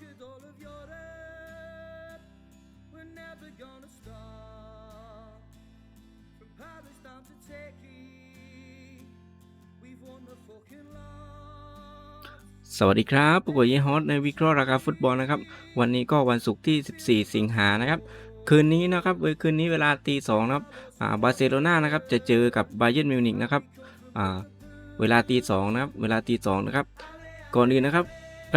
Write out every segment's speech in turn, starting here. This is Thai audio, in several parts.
Cause all of Europe, we're never gonna stop. From Palestine to Turkey, we've won the fucking lot. สวัสดีครับผู้กวยเยฮอตในวิเคราะห์ราคาฟุตบอลนะครับ วันนี้ก็วันศุกร์ที่ 14 สิงหานะครับ คืนนี้นะครับเวคืนนี้เวลาตีสองนะครับบาร์เซโลนานะครับจะเจอกับบาเยิร์นมิวนิกนะครับเวลาตีสองนะครับ เวลาตีสองนะครับ ก่อนอื่นนะครับ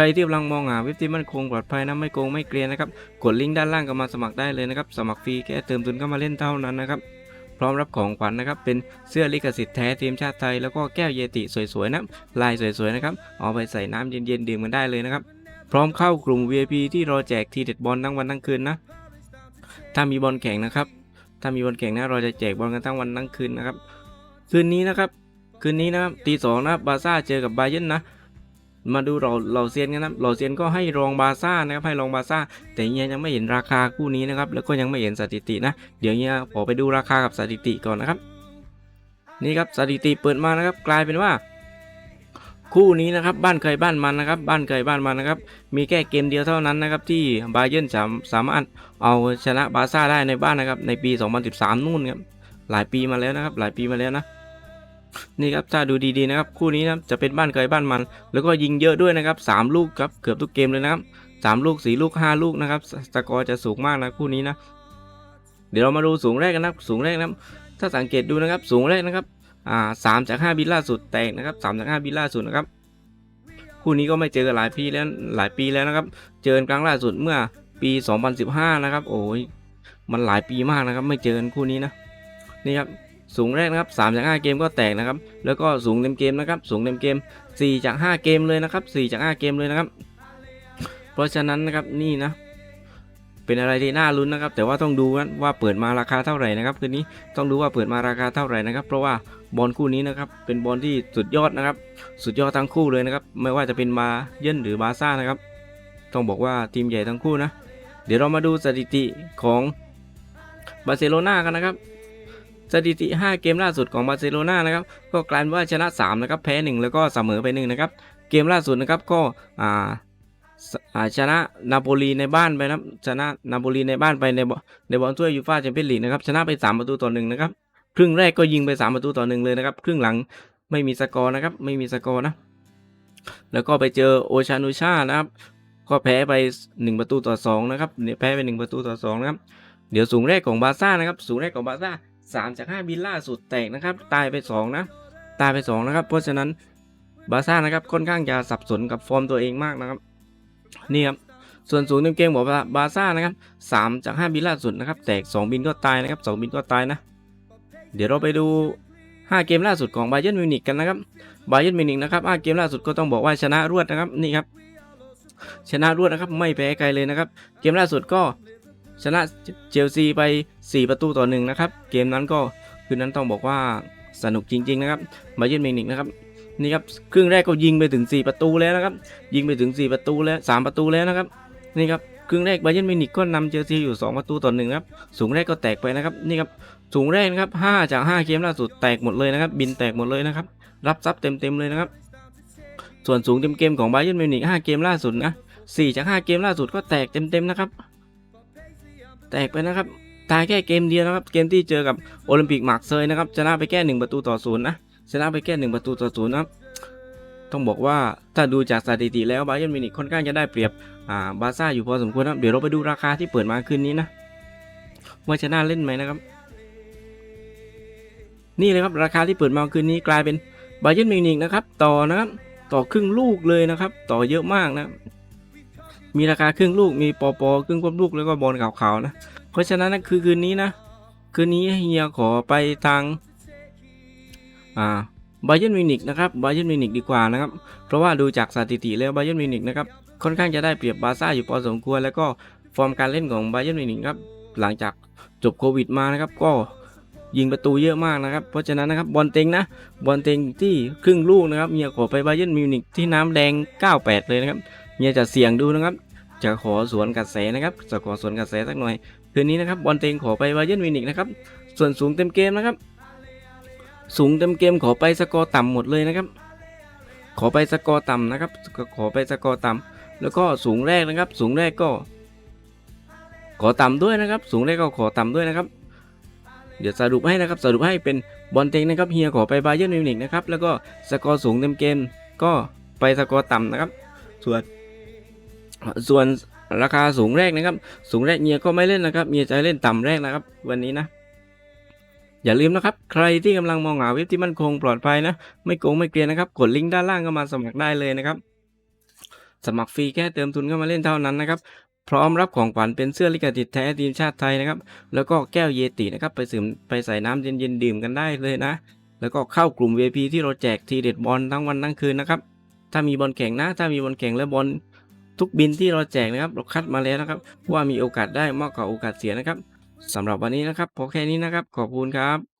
ใครที่กำลังมองหาเว็บที่มั่นคงปลอดภัยนะไม่โกงไม่เกลียนนะครับกดลิงก์ด้านล่างก็มาสมัครได้เลยนะครับสมัครฟรีแค่เติมทุนเข้ามาเล่นเท่านั้นนะครับพร้อมรับของขวัญนะครับ เป็นเสื้อลิขสิทธิ์แท้ทีมชาติไทย แล้วก็แก้วเยติสวยๆนะลายสวยๆนะครับเอาไปใส่น้ำเย็นๆดื่มกันได้เลยนะครับ พร้อมเข้ากลุ่ม VIP ที่รอแจกทีเด็ดบอลทั้งวันทั้งคืนนะ ถ้ามีบอลแข่งนะครับ ถ้ามีบอลแข่งนะเราจะแจกบอลกันทั้งวันทั้งคืนนะครับ คืนนี้นะครับ คืนนี้นะครับตีสองนะบาร์ซ่าเจอกับบาเยนนะ มาดูเราเราเซียนกันนะเราเซียนก็ให้รองบาซ่านะครับให้รองบาซ่า แต่เฮียยังไม่เห็นราคาคู่นี้นะครับแล้วก็ยังไม่เห็นสถิตินะ เดี๋ยวเฮียขอไปดูราคากับสถิติก่อนนะครับ นี่ครับสถิติเปิดมานะครับ กลายเป็นว่า คู่นี้นะครับบ้านใครบ้านมันนะครับ บ้านใครบ้านมันนะครับ มีแค่เกมเดียวเท่านั้นนะครับที่บาเยิร์นสามสามารถเอาชนะบาซ่าได้ในบ้านนะครับในปี 2013 นู่นครับหลายปีมาแล้วนะครับ หลายปีมาแล้วนะ นี่ครับถ้าดูดีๆนะครับคู่นี้นะจะเป็นบ้านใครบ้านมัน แล้วก็ยิงเยอะด้วยนะครับสามลูกครับเกือบทุกเกมเลยนะครับสามลูกสี่ลูกห้าลูกนะครับสกอร์จะสูงมากนะคู่นี้นะ เดี๋ยวเรามาดูสูงแรกกันนะสูงแรกนะถ้าสังเกตดูนะครับสูงแรกนะครับอ่าสามจากห้าบิลล่าสุดแตกนะครับสามจากห้าบิลล่าสุดนะครับคู่นี้ก็ไม่เจอกันหลายปีแล้วหลายปีแล้วนะครับ เจอกันครั้งล่าสุดเมื่อปี 2015 นะครับ โอ้ยมันหลายปีมากนะครับ ไม่เจอกันคู่นี้นะนี่ครับ สูงแรกนะครับ3จาก5เกมก็แตกนะครับ แล้วก็สูงเต็มเกมนะครับสูงเต็มเกม 4 จาก 5 เกมเลยนะครับ 4 จาก 5 เกมเลยนะครับ เพราะฉะนั้นนะครับนี่นะ เป็นอะไรที่น่าลุ้นนะครับ แต่ว่าต้องดูนว่าเปิดมาราคาเท่าไหร่นะครับคืนนี้ต้องดูว่าเปิดมาราคาเท่าไหร่นะครับ เพราะว่าบอลคู่นี้นะครับเป็นบอลที่สุดยอดนะครับ สุดยอดทั้งคู่เลยนะครับ ไม่ว่าจะเป็นมาเยนหรือบาซ่านะครับ ต้องบอกว่าทีมใหญ่ทั้งคู่นะ เดี๋ยวเรามาดูสถิติของบาร์เซโลนากันนะครับ สถิติ 5 เกมล่าสุดของบาร์เซโลนานะครับก็กลายเป็นว่าชนะ3นะครับแพ้ 1 แล้วก็เสมอไป1นะครับเกมล่าสุดนะครับก็อ่าชนะนาโปลีในบ้านไปนะครับชนะนาโปลีในบ้านไปในในบอลถ้วยยูฟ่าแชมเปี้ยนลีกนะครับชนะไป 3 ประตูต่อ1นะครับครึ่งแรกก็ยิงไป 3 ประตูต่อ1เลยนะครับครึ่งหลังไม่มีสกอร์นะครับไม่มีสกอร์นะแล้วก็ไปเจอโอชานูชานะครับ ก็แพ้ไป 1 ประตูต่อ2นะครับแพ้ไป 1 ประตูต่อ2นะครับเดี๋ยวสูงแรกของบาร์ซ่านะครับสูงแรกของบาร์ซ่า 3 จาก 5 บิลล่าสุดแตกนะครับ ตายไป 2 นะ ตายไป 2 นะครับ เพราะฉะนั้นบาซ่านะครับค่อนข้างจะสับสนกับฟอร์มตัวเองมากนะครับนี่ครับส่วนสูงเต็มเกมบอกว่าบาซ่านะครับ3จาก 5 บิลล่าสุดนะครับ แตก 2 บินก็ตายนะครับ 2 บินก็ตายนะ เดี๋ยวเราไปดู 5 เกมล่าสุดของไบเยิร์นมิวนิกกันนะครับไบเยิร์นมิวนิกนะครับ 5 เกมล่าสุดก็ต้องบอกว่าชนะรวดนะครับนี่ครับชนะรวดนะครับไม่แพ้ใครเลยนะครับ เกมล่าสุดก็ ชนะเชลซีไป 4 ประตูต่อหนึ่งนะครับ เกมนั้นก็คืนนั้นต้องบอกว่าสนุกจริง ๆ นะครับบาเยิร์นมินิกนะครับนี่ครับครึ่งแรกก็ยิงไปถึง 4 ประตูแล้วนะครับ ยิงไปถึง 4 ประตูแล้ว 3 ประตูแล้วนะครับนี่ครับครึ่งแรกบาเยิร์นมินิกก็นำเชลซีอยู่ 2 ประตูต่อหนึ่งครับสูงแรกก็แตกไปนะครับนี่ครับสูงแรกนะครับ 5 จาก 5 เกมล่าสุดแตกหมดเลยนะครับ บินแตกหมดเลยนะครับ รับซับเต็มๆเลยนะครับ ส่วนสูงเต็มเกมของบาเยิร์นมินิก5เกมล่าสุดนะ4จาก 5 เกมล่าสุดก็แตกเต็มๆนะครับ แตกไปนะครับตายแค่เกมเดียวนะครับ เกมที่เจอกับโอลิมปิกหมากเซยนะครับ ชนะไปแค่1ประตูต่อศูนย์นะ ชนะไปแค่1ประตูต่อศูนย์นะครับ ต้องบอกว่าถ้าดูจากสถิติแล้วบาเยิร์นมิวนิกค่อนข้างจะได้เปรียบ อ่า บาซ่าอยู่พอสมควรนะ เดี๋ยวเราไปดูราคาที่เปิดมาคืนนี้นะ ว่าจะน่าเล่นไหมนะครับ นี่เลยครับราคาที่เปิดมาคืนนี้กลายเป็นบาเยิร์นมิวนิกนะครับ ต่อนะครับ ต่อครึ่งลูกเลยนะครับ ต่อเยอะมากนะ มีราคาครึ่งลูกมีปอปอครึ่งควบลูกแล้วก็บอลขาวๆนะ เพราะฉะนั้นนะคือคืนนี้นะ คืนนี้เฮียขอไปทางอ่าบาเยนมิวนิกนะครับบาเยนมิวนิกดีกว่านะครับ เพราะว่าดูจากสถิติแล้วบาเยนมิวนิกนะครับค่อนข้างจะได้เปรียบบาซ่าอยู่พอสมควรแล้วก็ฟอร์มการเล่นของบาเยนมิวนิกครับหลังจากจบโควิดมานะครับก็ยิงประตูเยอะมากนะครับ เพราะฉะนั้นนะครับบอลเต็งนะบอลเต็งที่ครึ่งลูกนะครับเมียขอไปบาเยนมิวนิกที่น้ำแดง 98 เลยนะครับ เมียจะเสี่ยงดูนะครับ จะขอสวนกระแสนะครับ จะขอสวนกระแสสักหน่อย คืนนี้นะครับบอลเต็งขอไปบาเยนมินิกนะครับ ส่วนสูงเต็มเกมนะครับ สูงเต็มเกมขอไปสกอร์ต่ำหมดเลยนะครับ ขอไปสกอร์ต่ำนะครับ ขอไปสกอร์ต่ำแล้วก็สูงแรกนะครับ สูงแรกก็ ขอต่ำด้วยนะครับ สูงแรกก็ขอต่ำด้วยนะครับ เดี๋ยวสรุปให้นะครับ สรุปให้เป็นบอลเต็งนะครับเฮียขอไปบาเยิร์นมิวนิกนะครับ แล้วก็สกอร์สูงเต็มเกมก็ไปสกอร์ต่ำนะครับ ส่วน ส่วนราคาสูงแรกนะครับ สูงแรกเมียก็ไม่เล่นนะครับเมียจะเล่นต่ำแรกนะครับ วันนี้นะ อย่าลืมนะครับ ใครที่กำลังมองหาเว็บที่มั่นคงปลอดภัยนะ ไม่โกงไม่เกลียนนะครับ กดลิงก์ด้านล่างก็มาสมัครได้เลยนะครับ สมัครฟรีแค่เติมทุนเข้ามาเล่นเท่านั้นนะครับพร้อมรับของขวัญเป็นเสื้อลิขสิทธิ์แท้ทีมชาติไทยนะครับ แล้วก็แก้วเยตินะครับ ไปดื่มไปใส่น้ำเย็นๆดื่มกันได้เลยนะ แล้วก็เข้ากลุ่ม VIP ที่เราแจกทีเด็ดบอลทั้งวันทั้งคืนนะครับ ถ้ามีบอลแข่งนะ ถ้ามีบอลแข่งและบอล ทุกบินที่เราแจกนะครับเราคัดมาแล้วนะครับ ว่ามีโอกาสได้มากกว่าโอกาสเสียนะครับสำหรับวันนี้นะครับพอแค่นี้นะครับ ขอบคุณครับ